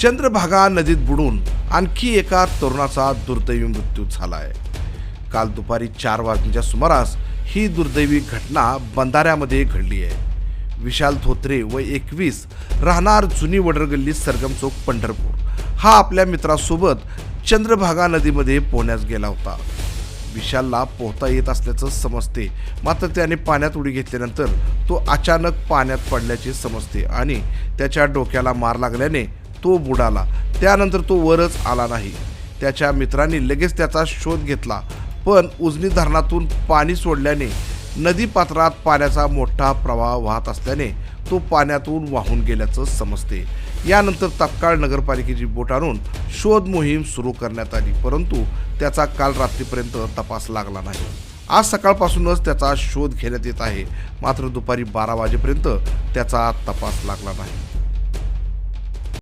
चंद्रभागा नदीत बुडून आणखी एका तरुणाचा दुर्दैवी मृत्यू झाला आहे काल दुपारी चार वाजण्याच्या सुमारास ही दुर्दैवी घटना बंधाऱ्यामध्ये घडली आहे. विशाल धोत्रे व एकवीस राहणार जुनी वडरगल्ली सरगम चौक पंढरपूर. हा आपल्या मित्रासोबत चंद्रभागा नदीमध्ये पोहण्यास गेला होता. विशालला पोहता येत असल्याचं समजते. मात्र त्याने पाण्यात उडी घेतल्यानंतर तो अचानक पाण्यात पडल्याचे समजते आणि त्याच्या डोक्याला मार लागल्याने तो बुडाला. त्यानंतर तो वरच आला नाही. त्याच्या मित्रांनी लगेच त्याचा शोध घेतला. पण उजनी धरणातून पाणी सोडल्याने नदीपात्रात पाण्याचा मोठा प्रवाह वाहत असल्याने तो पाण्यातून वाहून गेल्याचं समजते. यानंतर तत्काळ नगरपालिकेची बोट आणून शोध मोहीम सुरू करण्यात आली परंतु त्याचा काल रात्रीपर्यंत तपास लागला नाही. आज सकाळपासूनच त्याचा शोध घेण्यात येत आहे. मात्र दुपारी बारा वाजेपर्यंत त्याचा तपास लागला नाही.